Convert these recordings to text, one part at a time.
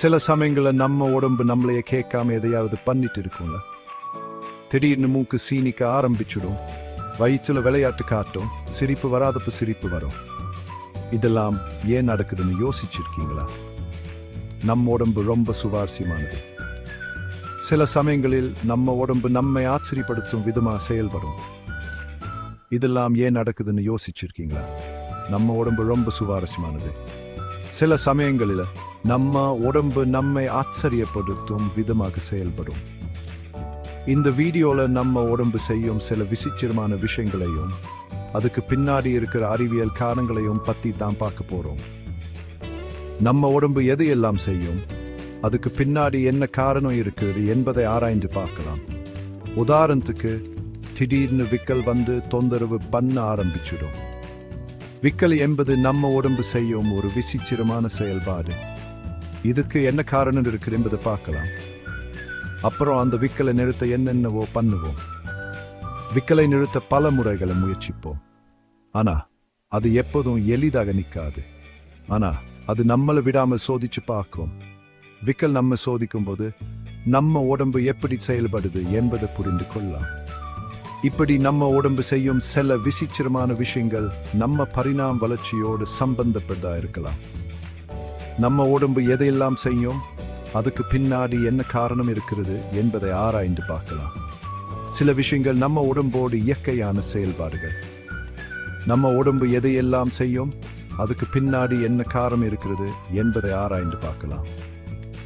சில சமயங்களில் நம்ம உடம்பு நம்மளையே கேட்காம எதையாவது பண்ணிட்டு இருக்கும்ல. திடீர்னு மூக்கு சீனிக்க ஆரம்பிச்சிடும். வயிற்றுல விளையாட்டு காட்டும். சிரிப்பு வராதப்ப சிரிப்பு வரும். இதெல்லாம் ஏன் நடக்குதுன்னு யோசிச்சிருக்கீங்களா? நம்ம உடம்பு ரொம்ப சுவாரஸ்யமானது. சில சமயங்களில் நம்ம உடம்பு நம்மை ஆச்சரியப்படுத்தும் விதமா செயல்படும். இதெல்லாம் ஏன் நடக்குதுன்னு யோசிச்சிருக்கீங்களா? நம்ம உடம்பு ரொம்ப சுவாரஸ்யமானது. சில சமயங்களில் நம்ம உடம்பு நம்மை ஆச்சரியப்படுத்தும் விதமாக செயல்படும். இந்த வீடியோல நம்ம உடம்பு செய்யும் சில விசித்திரமான விஷயங்களையும் அதுக்கு பின்னாடி இருக்கிற அறிவியல் காரணங்களையும் பத்தி தான் பார்க்க போறோம். நம்ம உடம்பு எது எல்லாம் செய்யும் அதுக்கு பின்னாடி என்ன காரணம் இருக்குது என்பதை ஆராய்ந்து பார்க்கலாம். உதாரணத்துக்கு திடீர்னு விக்கல் வந்து தொந்தரவு பண்ண ஆரம்பிச்சிடும். விக்கல் என்பது நம்ம உடம்பு செய்யும் ஒரு விசித்திரமான செயல்பாடு. இதுக்கு என்ன காரணம் இருக்குது என்பதை பார்க்கலாம். அப்புறம் அந்த விக்கலை நிறுத்த என்னென்னவோ பண்ணுவோம். விக்கலை நிறுத்த பல முறைகளை முயற்சிப்போம். ஆனா அது எப்போதும் எளிதாக நிற்காது. ஆனா அது நம்மளை விடாமல் சோதிச்சு பார்க்கும். விக்கல் நம்ம சோதிக்கும் போது நம்ம உடம்பு எப்படி செயல்படுது என்பதை புரிந்து கொள்ளலாம். இப்படி நம்ம உடம்பு செய்யும் சில விசித்திரமான விஷயங்கள் நம்ம பரிணாம வளர்ச்சியோடு சம்பந்தப்பட்டதா இருக்கலாம். நம்ம உடம்பு எதையெல்லாம் செய்யும் அதுக்கு பின்னாடி என்ன காரணம் இருக்கிறது என்பதை ஆராய்ந்து பார்க்கலாம். சில விஷயங்கள் நம்ம உடம்போடு இயற்கையான செயல்பாடுகள். நம்ம உடம்பு எதையெல்லாம் செய்யும் அதுக்கு பின்னாடி என்ன காரணம் இருக்கிறது என்பதை ஆராய்ந்து பார்க்கலாம்.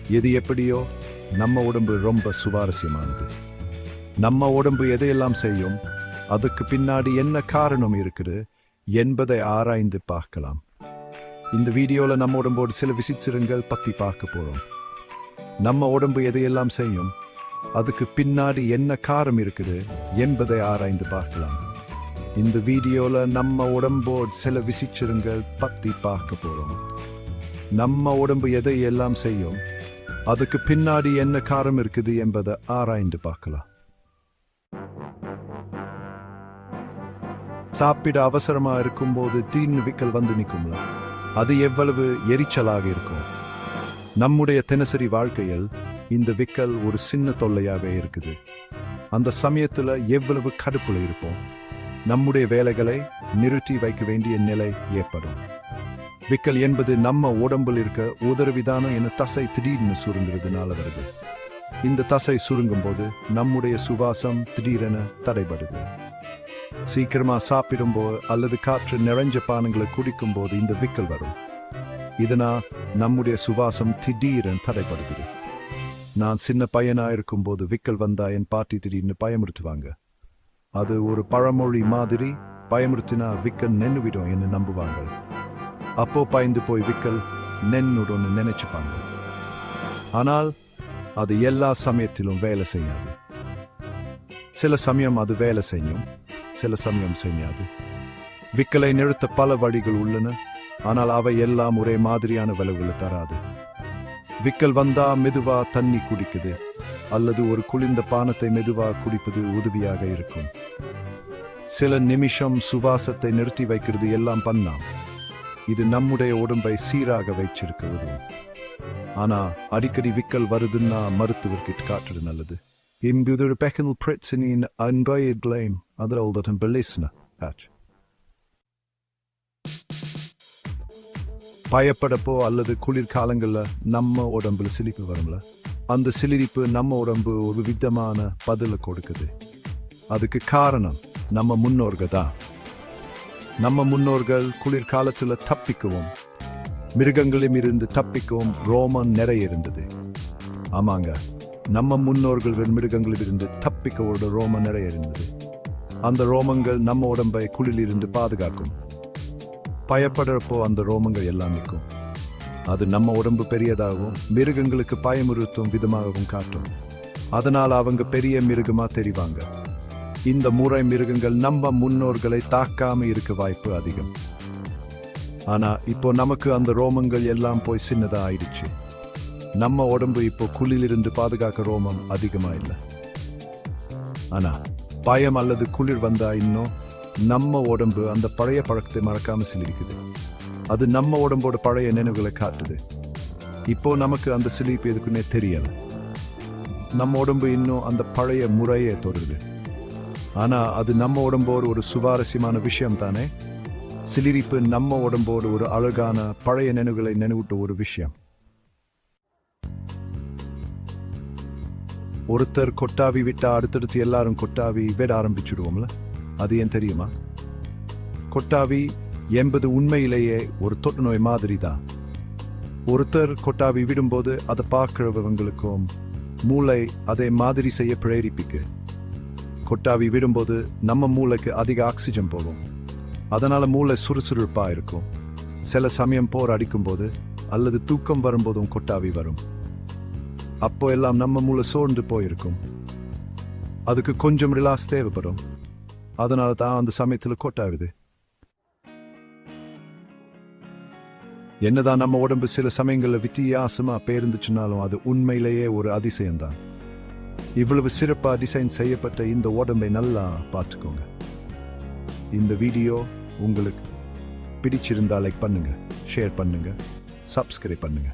எது எப்படியோ நம்ம உடம்பு ரொம்ப சுவாரஸ்யமானது. நம்ம உடம்பு எதையெல்லாம் செய்யும்? அதுக்கு பின்னாடி என்ன காரணம் இருக்குது? என்பதை ஆராய்ந்து பார்க்கலாம். இந்த வீடியோவில் நம்ம உடம்போடு சில விசித்திரங்கள் பற்றி பார்க்க போகிறோம் நம்ம உடம்பு எதையெல்லாம் செய்யும்? அதுக்கு பின்னாடி என்ன காரம் இருக்குது? என்பதை ஆராய்ந்து பார்க்கலாம். இந்த வீடியோவில் நம்ம உடம்போடு சில விசித்திரங்கள் பற்றி பார்க்க போகிறோம் நம்ம உடம்பு எதை எல்லாம் செய்யும்? அதுக்கு பின்னாடி என்ன காரம் இருக்குது என்பதை ஆராய்ந்து பார்க்கலாம். சாப்பிட அவசரமா இருக்கும்போது தீன்னு விக்கல் வந்து நிற்கும்ல அது எவ்வளவு எரிச்சலாக இருக்கும். நம்முடைய தினசரி வாழ்க்கையில் இந்த விக்கல் ஒரு சின்ன தொல்லையாகவே இருக்குது. அந்த சமயத்துல எவ்வளவு கடுப்புல இருப்போம். நம்முடைய வேலைகளை நிறுத்தி வைக்க வேண்டிய நிலை ஏற்படும். விக்கல் என்பது நம்ம உடம்பில் இருக்க உதரவிதான என தசை திடீர்னு சுருங்குறதுனால வருது. இந்த தசை சுருங்கும் போது நம்முடைய சுவாசம் திடீரென தடைபடுது. சீக்கிரமா சாப்பிடும்போது அல்லது காற்று நிறைஞ்ச பானங்களை குடிக்கும் போது இந்த விக்கல் வரும். இதனால் நம்முடைய சுவாசம் திடீரென தடைப்படுகிறது நான் சின்ன பையனா இருக்கும்போது விக்கல் வந்தா என் பாட்டி திடீர்னு பயமுறுத்துவாங்க. அது ஒரு பழமொழி மாதிரி பயமுறுத்தினா விக்கல் நின்றுவிடும் என்று நம்புவாங்க. அப்போ பயந்து போய் விக்கல் நின்னுடும்னு நினைச்சுப்பாங்க. ஆனால் அது எல்லா சமயத்திலும் வேலை செய்யாது. சில சமயம் அது வேலை செய்யும். சில சமயம் செய்யாது. விக்கலை நிறுத்த பல வழிகள் உள்ளன ஆனால் அவை எல்லாம் ஒரே மாதிரியான விளைவுகளை தராது. விக்கல் வந்தா மெதுவா தண்ணி குடிக்குது அல்லது ஒரு குளிர்ந்த பானத்தை மெதுவா குடிப்பது உதவியாக இருக்கும். சில நிமிஷம் சுவாசத்தை நிறுத்தி வைக்கிறது எல்லாம் பண்ணாம். இது நம்முடைய உடம்பை சீராக வைச்சிருக்க உதவும். ஆனா அடிக்கடி விக்கல் வருதுன்னா மருத்துவர்கிட்ட காட்டுறது நல்லது. என்பது பெக்கல் பிரச்சனையின் அன்காயிட்லைம் அதில் தான் பெலிஸ்ன Patch. பயப்படப்போ அல்லது குளிர்காலங்களில் நம்ம உடம்புல சிலிப்பு வரும்ல? அந்த சிலிரிப்பு நம்ம உடம்பு ஒரு விதமான பதிலை கொடுக்குது. அதுக்கு காரணம் நம்ம முன்னோர்கள் தான். நம்ம முன்னோர்கள் குளிர்காலத்துல தப்பிக்கவும் மிருகங்களிலும் இருந்து தப்பிக்கவும் ரோமம் நிறைய இருந்தது. ஆமாங்க. நம்ம முன்னோர்கள் மிருகங்களில் இருந்து தப்பிக்கவோட ரோமம் நிறைய இருந்தது. அந்த ரோமங்கள் நம்ம உடம்பை குளிரிலிருந்து பாதுகாக்கும். பயப்படுறப்போ அந்த ரோமங்கள் எல்லாம் நிற்கும். அது நம்ம உடம்பு பெரியதாகவும் மிருகங்களுக்கு பயமுறுத்தும் விதமாகவும் காட்டும். அதனால் அவங்க பெரிய மிருகமாக தெரிவாங்க. இந்த முறை மிருகங்கள் நம்ம முன்னோர்களை தாக்காம இருக்க வாய்ப்பு அதிகம். ஆனா இப்போ நமக்கு அந்த ரோமங்கள் எல்லாம் போய் சின்னதா ஆயிடுச்சு. நம்ம உடம்பு இப்போ குளிலிருந்து பாதுகாக்க ரோமம் அதிகமா இல்லை. ஆனா பயம் அல்லது குளிர் வந்தா இன்னும் நம்ம உடம்பு அந்த பழைய பழக்கத்தை மறக்காம சிலிருக்குது. அது நம்ம உடம்போட பழைய நினைவுகளை காட்டுது. இப்போ நமக்கு அந்த சிலிப்பு எதுக்குன்னே தெரியல நம்ம உடம்பு இன்னும் அந்த பழைய முறையை தொடருது. ஆனா அது நம்ம உடம்போடு ஒரு சுவாரஸ்யமான விஷயம் தானே? சிலிரிப்பு நம்ம உடம்போடு ஒரு அழகான பழைய நினைவுகளை நினைவூட்ட ஒரு விஷயம். ஒருத்தர் கொட்டாவி விட்டா அடுத்தடுத்து எல்லாரும் கொட்டாவி விட ஆரம்பிச்சுடுவோம்ல? அது ஏன் தெரியுமா? கொட்டாவி என்பது உண்மையிலேயே ஒரு தொற்று நோய் மாதிரி தான் ஒருத்தர் கொட்டாவி விடும்போது அதை பார்க்கிறவங்களுக்கும் மூளை அதை மாதிரி செய்ய பிரேரிப்பிக்கு. கொட்டாவி விடும்போது நம்ம மூளைக்கு அதிக ஆக்சிஜன் போகும். அதனால மூளை சுறுசுறுப்பாக இருக்கும். சில சமயம் போர் அடிக்கும்போது அல்லது தூக்கம் வரும்போதும் கொட்டாவி வரும். அப்போ எல்லாம் நம்ம மூளை சோர்ந்து போயிருக்கும். அதுக்கு கொஞ்சம் ரிலாக்ஸ் தேவைப்படும். அதனால தான் அந்த சமயத்தில் கொட்டாகுது. என்னதான் நம்ம உடம்பு சில சமயங்களில் வித்தியாசமா பேருந்துச்சுனாலும் அது உண்மையிலேயே ஒரு அதிசயம்தான். இவ்வளவு சிறப்பாக டிசைன் செய்யப்பட்ட இந்த உடம்பை நல்லா பார்த்துக்கோங்க. இந்த வீடியோ உங்களுக்கு பிடிச்சிருந்தா லைக் பண்ணுங்க ஷேர் பண்ணுங்க சப்ஸ்கிரைப் பண்ணுங்க.